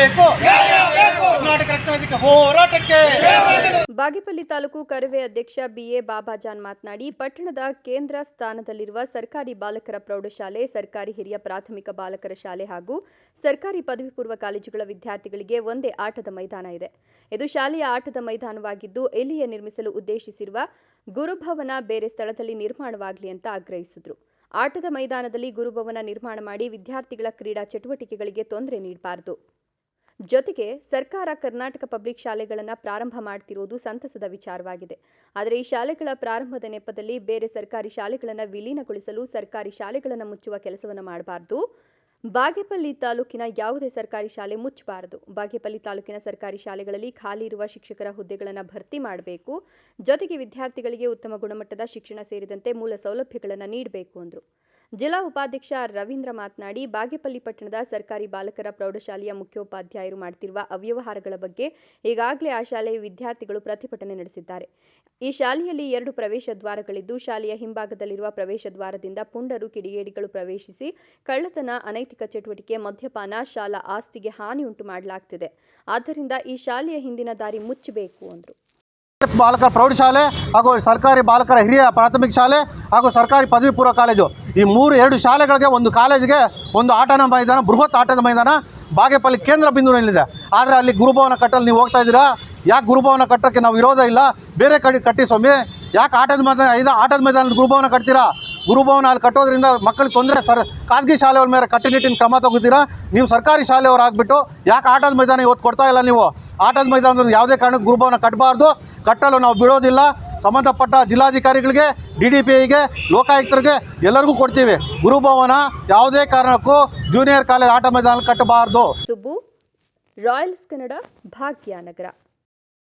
ಬೇಕು ಕರ್ನಾಟಕ ರಕ್ಷಣಾ ಹೋರಾಟಕ್ಕೆ. ಬಾಗೇಪಲ್ಲಿ ತಾಲೂಕು ಕರವೇ ಅಧ್ಯಕ್ಷ ಬಿಎ ಬಾಬಾಜಾನ್ ಮಾತನಾಡಿ, ಪಟ್ಟಣದ ಕೇಂದ್ರ ಸ್ಥಾನದಲ್ಲಿರುವ ಸರ್ಕಾರಿ ಬಾಲಕರ ಪ್ರೌಢಶಾಲೆ, ಸರ್ಕಾರಿ ಹಿರಿಯ ಪ್ರಾಥಮಿಕ ಬಾಲಕರ ಶಾಲೆ ಹಾಗೂ ಸರ್ಕಾರಿ ಪದವಿ ಪೂರ್ವ ಕಾಲೇಜುಗಳ ವಿದ್ಯಾರ್ಥಿಗಳಿಗೆ ಒಂದೇ ಆಟದ ಮೈದಾನ ಇದೆ. ಇದು ಶಾಲೆಯ ಆಟದ ಮೈದಾನವಾಗಿದ್ದು ಇಲ್ಲಿಯೇ ನಿರ್ಮಿಸಲು ಉದ್ದೇಶಿಸಿರುವ ಗುರುಭವನ ಬೇರೆ ಸ್ಥಳದಲ್ಲಿ ನಿರ್ಮಾಣವಾಗಲಿ ಅಂತ ಆಗ್ರಹಿಸಿದ್ರು. ಆಟದ ಮೈದಾನದಲ್ಲಿ ಗುರುಭವನ ನಿರ್ಮಾಣ ಮಾಡಿ ವಿದ್ಯಾರ್ಥಿಗಳ ಕ್ರೀಡಾ ಚಟುವಟಿಕೆಗಳಿಗೆ ತೊಂದರೆ ನೀಡಬಾರದು. ಜೊತೆಗೆ ಸರ್ಕಾರ ಕರ್ನಾಟಕ ಪಬ್ಲಿಕ್ ಶಾಲೆಗಳನ್ನು ಪ್ರಾರಂಭ ಮಾಡ್ತಿರೋದು ಸಂತಸದ ವಿಚಾರವಾಗಿದೆ. ಆದರೆ ಈ ಶಾಲೆಗಳ ಪ್ರಾರಂಭದ ನೆಪದಲ್ಲಿ ಬೇರೆ ಸರ್ಕಾರಿ ಶಾಲೆಗಳನ್ನು ವಿಲೀನಗೊಳಿಸಲು ಸರ್ಕಾರಿ ಶಾಲೆಗಳನ್ನು ಮುಚ್ಚುವ ಕೆಲಸವನ್ನು ಮಾಡಬಾರದು. ಬಾಗೇಪಲ್ಲಿ ತಾಲೂಕಿನ ಯಾವುದೇ ಸರ್ಕಾರಿ ಶಾಲೆ ಮುಚ್ಚಬಾರದು. ಬಾಗೇಪಲ್ಲಿ ತಾಲೂಕಿನ ಸರ್ಕಾರಿ ಶಾಲೆಗಳಲ್ಲಿ ಖಾಲಿ ಇರುವ ಶಿಕ್ಷಕರ ಹುದ್ದೆಗಳನ್ನು ಭರ್ತಿ ಮಾಡಬೇಕು. ಜೊತೆಗೆ ವಿದ್ಯಾರ್ಥಿಗಳಿಗೆ ಉತ್ತಮ ಗುಣಮಟ್ಟದ ಶಿಕ್ಷಣ ಸೇರಿದಂತೆ ಮೂಲ ಸೌಲಭ್ಯಗಳನ್ನು ನೀಡಬೇಕು ಅಂದರು. ಜಿಲ್ಲಾ ಉಪಾಧ್ಯಕ್ಷ ರವೀಂದ್ರ ಮಾತನಾಡಿ, ಬಾಗೇಪಲ್ಲಿ ಪಟ್ಟಣದ ಸರ್ಕಾರಿ ಬಾಲಕರ ಪ್ರೌಢಶಾಲೆಯ ಮುಖ್ಯೋಪಾಧ್ಯಾಯರು ಮಾಡುತ್ತಿರುವ ಅವ್ಯವಹಾರಗಳ ಬಗ್ಗೆ ಈಗಾಗಲೇ ಆ ಶಾಲೆಯ ವಿದ್ಯಾರ್ಥಿಗಳು ಪ್ರತಿಭಟನೆ ನಡೆಸಿದ್ದಾರೆ. ಈ ಶಾಲೆಯಲ್ಲಿ ಎರಡು ಪ್ರವೇಶ ದ್ವಾರಗಳಿದ್ದು, ಶಾಲೆಯ ಹಿಂಭಾಗದಲ್ಲಿರುವ ಪ್ರವೇಶ ದ್ವಾರದಿಂದ ಪುಂಡರು, ಕಿಡಿಗೇಡಿಗಳು ಪ್ರವೇಶಿಸಿ ಕಳ್ಳತನ, ಅನೈತಿಕ ಚಟುವಟಿಕೆ, ಮದ್ಯಪಾನ, ಶಾಲಾ ಆಸ್ತಿಗೆ ಹಾನಿ ಉಂಟು ಮಾಡಲಾಗ್ತಿದೆ. ಆದ್ದರಿಂದ ಈ ಶಾಲೆಯ ಹಿಂದಿನ ದಾರಿ ಮುಚ್ಚಬೇಕು, ಅಂದರು. ಬಾಲಕರ ಪ್ರೌಢಶಾಲೆ ಹಾಗೂ ಸರ್ಕಾರಿ ಬಾಲಕರ ಹಿರಿಯ ಪ್ರಾಥಮಿಕ ಶಾಲೆ ಹಾಗೂ ಸರ್ಕಾರಿ ಪದವಿ ಪೂರ್ವ ಕಾಲೇಜು. ಈ ಮೂರು, ಎರಡು ಶಾಲೆಗಳಿಗೆ ಒಂದು ಕಾಲೇಜಿಗೆ ಒಂದು ಆಟದ ಮೈದಾನ, ಬೃಹತ್ ಆಟದ ಮೈದಾನ ಬಾಗೇಪಲ್ಲಿ ಕೇಂದ್ರ ಬಿಂದುವಿನಲ್ಲಿದೆ. ಆದರೆ ಅಲ್ಲಿ ಗುರುಭವನ ಕಟ್ಟಲು ನೀವು ಹೋಗ್ತಾ ಇದ್ದೀರಾ? ಯಾಕೆ ಗುರುಭವನ ಕಟ್ಟೋಕ್ಕೆ ನಾವು ವಿರೋಧ ಇಲ್ಲ? ಬೇರೆ ಕಡೆ ಕಟ್ಟಿ ಸ್ವಾಮಿ, ಯಾಕೆ ಆಟದ ಮೈದಾನ ಐದು ಆಟದ ಮೈದಾನದ ಗುರುಭವನ ಕಟ್ತೀರಾ? ಗುರುಭವನ ಅಲ್ಲಿ ಕಟ್ಟೋದ್ರಿಂದ ಮಕ್ಕಳಿಗೆ ತೊಂದರೆ, ಸರ್, ಖಾಸಗಿ ಶಾಲೆಯವ್ರ ಮೇಲೆ ಕಟ್ಟುನಿಟ್ಟಿನ ಕ್ರಮ ತಗೋತೀರಾ ನೀವು ಸರ್ಕಾರಿ ಶಾಲೆಯವ್ರು ಆಗ್ಬಿಟ್ಟು ಯಾಕೆ ಆಟದ ಮೈದಾನ ಇವತ್ತು ಕೊಡ್ತಾ ಇಲ್ಲ ನೀವು? ಆಟದ ಮೈದಾನದ ಯಾವುದೇ ಕಾರಣಕ್ಕೆ ಗುರುಭವನ ಕಟ್ಟಬಾರ್ದು. ಕಟ್ಟಲು ನಾವು ಬಿಡೋದಿಲ್ಲ. ಸಂಬಂಧಪಟ್ಟ ಜಿಲ್ಲಾಧಿಕಾರಿಗಳಿಗೆ, ಡಿ ಡಿ ಪಿ ಐಗೆ, ಲೋಕಾಯುಕ್ತರಿಗೆ ಎಲ್ಲರಿಗೂ ಕೊಡ್ತೀವಿ. ಗುರುಭವನ ಯಾವುದೇ ಕಾರಣಕ್ಕೂ ಜೂನಿಯರ್ ಕಾಲೇಜ್ ಆಟ ಮೈದಾನ ಕಟ್ಟಬಾರ್ದು. ರಾಯಲ್ಸ್ ಕನ್ನಡ, ಭಾಗ್ಯನಗರ.